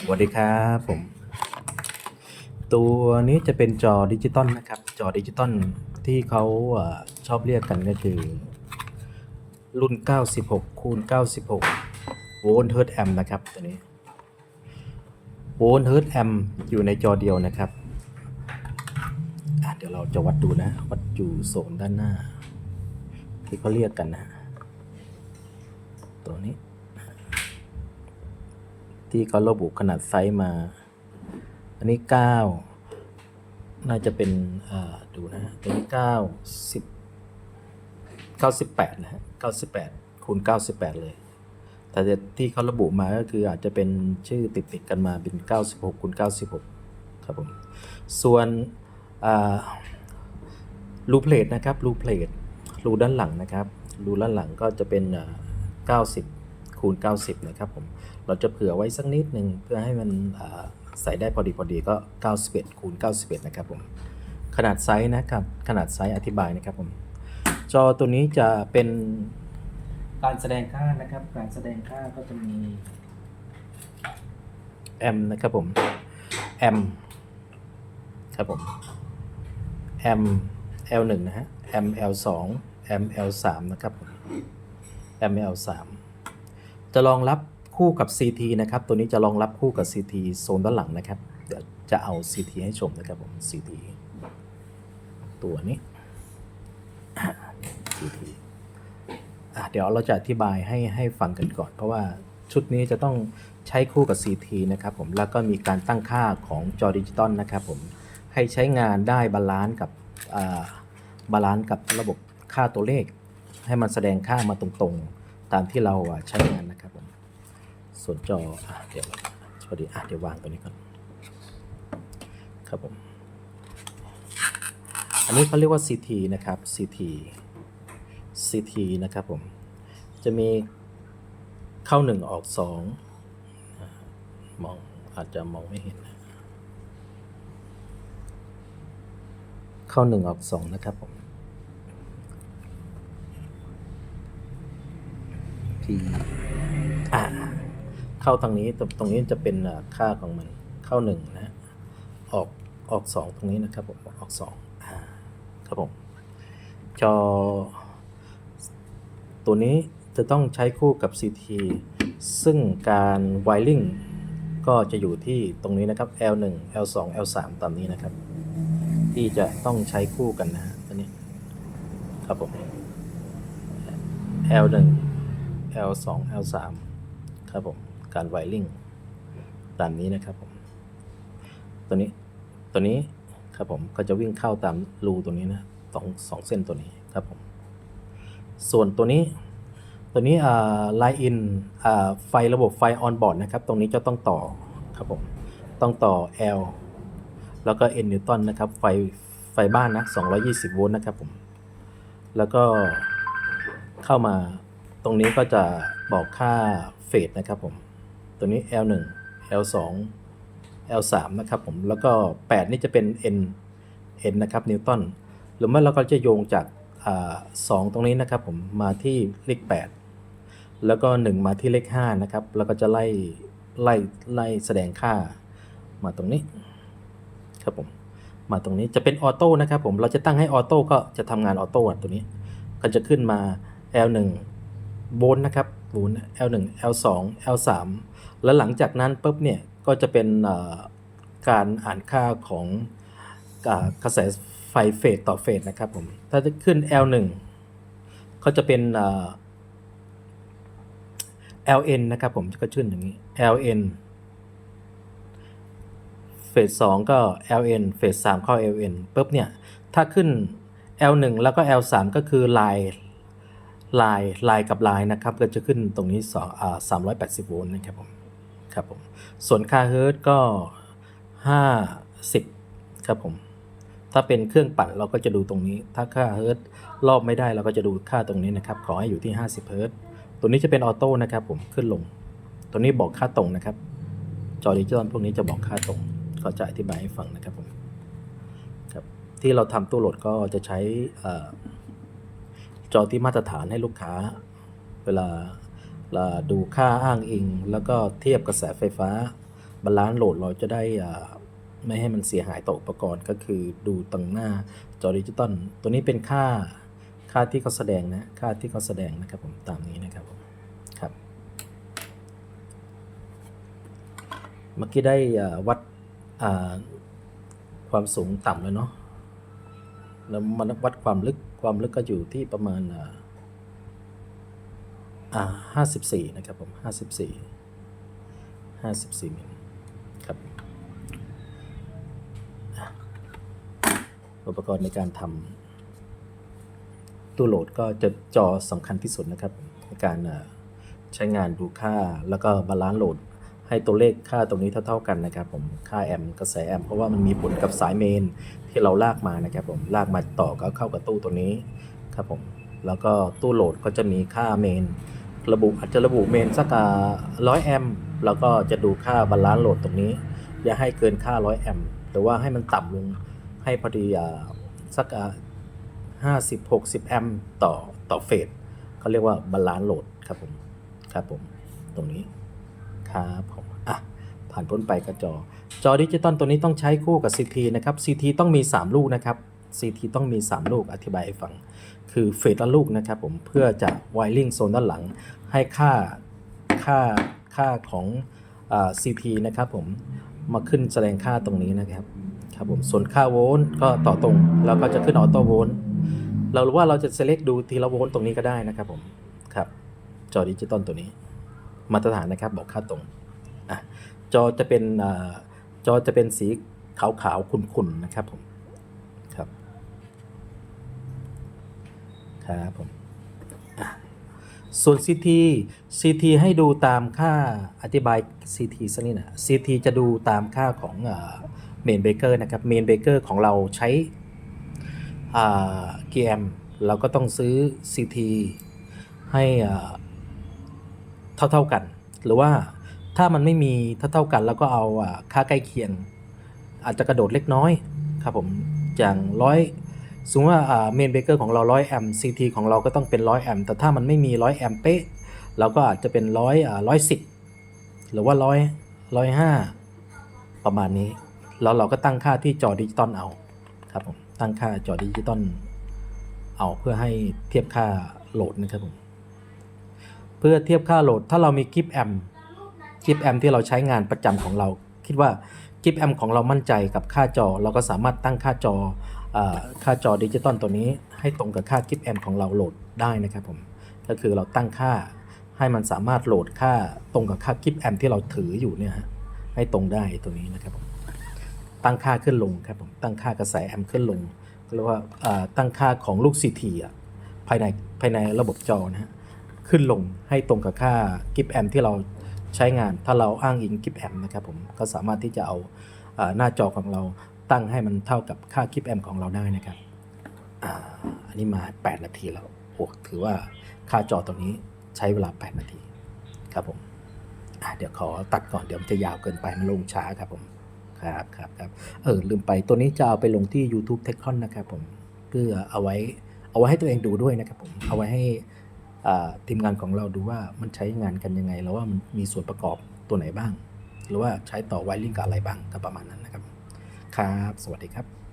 สวัสดีครับผม ตัวนี้จะเป็นจอดิจิตอลนะครับ จอดิจิตอลที่เขาอชอบเรียกกันก็คือ รุ่น 96 คูณ 96 โวลต์เฮิร์ตแอมนะครับ ตัวนี้ โวลต์เฮิร์ตแอมอยู่ในจอเดียวนะครับ เดี๋ยวเราจะวัดดูนะ วัดอยู่โซนด้านหน้า ที่เขาเรียกกันนะ ตัวนี้ ที่เขาระบุขนาดไซส์มา อันนี้ 9 น่าจะเป็นดูนะตัวนี้9 10 98 นะฮะ 98 คูณ 98 เลย แต่ที่เขาระบุมาก็คืออาจจะเป็นชื่อติดติดกันมาเป็น 96 คูณ 96 ครับผม ส่วนรูเพลทนะครับรูเพลทรูด้านหลังนะครับรูด้านหลังก็จะเป็นอ่า90 คูณ 90 นะครับผม เราจะเผื่อไว้สักนิดหนึ่งเพื่อให้มันใส่ได้พอดีพอดีก็ 91คูณ91 นะครับผมขนาดไซส์นะครับขนาดไซส์อธิบายนะครับผมจอตัวนี้จะเป็นการแสดงค่านะครับ การแสดงค่าก็จะมีแอมนะครับผมแอมครับผมแอม L1 นะฮะแอม L2 แอม L3 นะครับผมแอม L3 จะรองรับ คู่กับ CT นะครับ ตัวนี้จะรองรับคู่กับ CT โซนด้านหลังนะครับ เดี๋ยวจะเอา CT ให้ชมนะครับผม CT ตัวนี้ CT เดี๋ยวเราจะอธิบายให้ให้ฟังกันก่อน เพราะว่าชุดนี้จะต้องใช้คู่กับ CT นะครับผม แล้วก็มีการตั้งค่าของจอดิจิตอลนะครับผม ให้ใช้งานได้บาลานซ์กับอ่าบาลานซ์กับระบบค่าตัวเลข ให้มันแสดงค่ามาตรงๆ ตามที่เราใช้งาน ส่วนจออะเดี๋ยวพอดีอะเดี๋ยววางตัวนี้ก่อนครับผม อันนี้เขาเรียกว่า CT นะครับ CT CT นะครับผม จะมีเข้าหนึ่งออกสองมองอาจจะมองไม่เห็น เข้าหนึ่งออกสองนะครับผม P อ่า เข้าทางนี้ตรงนี้จะเป็นค่าของมันเข้าหนึ่งนะออกออกสองตรงนี้นะครับผมออกสองครับผมจอ ตัวนี้จะต้องใช้คู่กับ CT ซึ่งการ wiring ก็จะอยู่ที่ตรงนี้นะครับ L1 L2 L3 ตามนี้นะครับ ที่จะต้องใช้คู่กันนะฮะตัวนี้ครับผม L1 L2 L3 ครับผม การ wiring ตามนี้นะครับผมตัวนี้ตัวนี้ครับผมก็จะวิ่งเข้าตามรูตัวนี้นะสองสองเส้นตัวนี้ครับผมส่วนตัวนี้ตัวนี้อ่า line in อ่าไฟระบบไฟ on board นะครับ ตรงนี้จะต้องต่อครับผมต้องต่อ L แล้วก็ N นิวตันนะครับ ไฟไฟบ้านนะ 220 โวลต์นะครับผม แล้วก็เข้ามาตรงนี้ก็จะบอกค่าเฟสนะครับผม ตัวนี้ L1 L2 L3 นะครับผม แล้วก็ 8 นี่จะเป็น N N นะครับนิวตันหรือไม่เราก็จะโยงจากสองตรงนี้นะครับผมมาที่เลข 8 แล้วก็ 1 มาที่เลข5นะครับ แล้วก็จะไล่ไล่ไล่แสดงค่ามาตรงนี้ครับผมมาตรงนี้จะเป็นออโต้นะครับผมเราจะตั้งให้ออโต้ก็จะทำงานออโต้ตัวนี้ ก็จะขึ้นมา L1 โวลต์นะครับโวลต์ L1 L2 L3 แล้วหลังจากนั้นปุ๊บเนี่ยก็จะเป็นการอ่านค่าของกระแสไฟเฟสต่อเฟสนะครับผม ถ้าจะขึ้น L1 ก็จะเป็น LN นะครับผมก็ขึ้นอย่างนี้ LN เฟสสองก็ LN เฟสสามเข้า LN ปุ๊บเนี่ย ถ้าขึ้น L1 แล้วก็ L3 ก็คือลายลายลายกับลายนะครับ ก็จะขึ้นตรงนี้สองอ่า380โวลต์นะครับผม ครับผม ส่วนค่าเฮิร์ตก็ 50 ครับผม ถ้าเป็นเครื่องปั่นเราก็จะดูตรงนี้ ถ้าค่าเฮิร์ตรอบไม่ได้เราก็จะดูค่าตรงนี้นะครับ ขอให้อยู่ที่ 50 เฮิร์ตตัวนี้จะเป็นออโต้นะครับผม ขึ้นลง ตัวนี้บอกค่าตรงนะครับ จอดิจิตอลพวกนี้จะบอกค่าตรงเขาจะอธิบายให้ฟังนะครับผม ครับ ที่เราทำตู้โหลดก็จะใช้อจอที่มาตรฐานให้ลูกค้า เวลา ดูค่าอ้างอิง แล้วก็เทียบกระแสไฟฟ้าบาลานซ์โหลดเราจะได้อ่าไม่ให้มันเสียหายต่ออุปกรณ์ก็คือดูตรงหน้าจอดิจิตอลตัวนี้เป็นค่าค่าที่เขาแสดงนะค่าที่เขาแสดงนะครับผมตามนี้นะครับผมครับ เมื่อกี้ได้วัดอ่าความสูงต่ำแล้วเนาะแล้วมันวัดความลึกความลึกก็อยู่ที่ประมาณอ่า อ่าห้าสิบสี่นะครับผมห้าสิบสี่ห้าสิบสี่มิลครับอุปกรณ์ในการทำตู้โหลดก็จะจอสำคัญที่สุดนะครับ ในการใช้งานดูค่าแล้วก็บาลานซ์โหลดให้ตัวเลขค่าตรงนี้เท่าๆกันนะครับผมค่าแอมป์กระแสแอมป์เพราะว่ามันมีผลกับสายเมนที่เราลากมานะครับผมลากมาต่อก็เข้ากับตู้ตัวนี้ครับผม แล้วก็ตู้โหลดก็จะมีค่าเมน ระบุอาจจะระบุเมนสักร้อยแอมป์แล้วก็จะดูค่าบาลานซ์โหลดตรงนี้ อย่าให้เกินค่าร้อยแอมป์แต่ว่าให้มันต่ำลงให้พอดีสักห้าสิบหกสิบแอมป์ต่อต่อเฟสเขาเรียกว่าบาลานซ์โหลดครับผมครับผมตรงนี้ครับผมอะผ่านพ้นไปกระจอ จอดิจิตอลตัวนี้ต้องใช้คู่กับ CT นะครับ CT ต้องมี 3 ลูกนะครับ CT ต้องมี 3 ลูกอธิบายให้ฟัง คือเฟสละลูกนะครับผมเพื่อจะไวริงโซนด้านหลังให้ค่าค่าค่าของอ่า CT นะครับผมมาขึ้นแสดงค่าตรงนี้นะครับครับผมส่วนค่าโวลต์ก็ต่อตรงแล้วก็จะขึ้นออโต้โวลต์เรารู้ว่าเราจะ select ดูทีละโวลต์ตรงนี้ก็ได้นะครับผมครับจอดิจิตอลตัวนี้ มาตรฐานนะครับบอกค่าตรงอะจอจะเป็นอาจอจะเป็นสีขาวขาวๆขุ่นๆนะครับผมครับ ครับผมอะส่วน CT CT ให้ดูตามค่าอธิบาย CT สักนิดนะ CT จะดูตามค่าของเมนเบเกอร์นะครับเมนเบเกอร์ของเราใช้กี่แอมเราก็ต้องซื้อ CT ให้อ่าเท่าๆกัน หรือว่าถ้ามันไม่มีเท่าๆกันแล้วก็เอาค่าใกล้เคียง อาจจะกระโดดเล็กน้อยครับผมอย่างร้อย สมมติว่าเมนเบเกอร์ของเราร้อยแอมป์ซีทีของเราก็ต้องเป็นร้อยแอมป์แต่ถ้ามันไม่มีร้อยแอมป์เป๊ะเราก็อาจจะเป็นร้อยร้อยสิบหรือว่าร้อยร้อยห้าประมาณนี้ แล้วเราก็ตั้งค่าที่จอดิจิตอลเอาครับผมตั้งค่าจอดิจิตอลเอาเพื่อให้เทียบค่าโหลดนะครับผมเพื่อเทียบค่าโหลดถ้าเรามีกิฟแอมกิฟแอมที่เราใช้งานประจำของเรา คิดว่ากิฟแอมของเรามั่นใจกับค่าจอ เราก็สามารถตั้งค่าจอ ค่าจอดิจิตอลตัวนี้ให้ตรงกับค่ากิฟแอมของเราโหลดได้นะครับผม ก็คือเราตั้งค่าให้มันสามารถโหลดค่าตรงกับค่ากิฟแอมที่เราถืออยู่เนี่ยฮะให้ตรงได้ตัวนี้นะครับผม ตั้งค่าขึ้นลงครับผม ตั้งค่ากระแสแอมขึ้นลงเรียกว่าตั้งค่าของลูก CT อะภายในภายในระบบจอนะฮะขึ้นลงให้ตรงกับค่ากิฟแอมที่เราใช้งานถ้าเราอ้างอิงกิฟแอมนะครับผมก็สามารถที่จะเอาหน้าจอของเรา ตั้งให้มันเท่ากับค่ากิฟแอมของเราได้นะครับออันนี้มา 8 นาทีแล้วโอ้ถือว่าค่าจอตัวนี้ใช้เวลา 8 นาทีครับผมเดี๋ยวขอตัดก่อนเดี๋ยวมันจะยาวเกินไปมันลงช้าครับผมครับครับครับเออลืมไปตัวนี้จะเอาไปลงที่ YouTube t e c h o n นะครับผมเพื่อเอาไว้เอาไว้ให้ตัวเองดูด้วยนะครับผมเอาไว้ให้ทีมงานของเราดูว่ามันใช้งานกันยังไง แล้วว่ามันมีส่วนประกอบตัวไหนบ้าง หรือว่าใช้ต่อไวริงกับอะไรบ้างก็ประมาณนั้นนะครับ ครับ สวัสดีครับ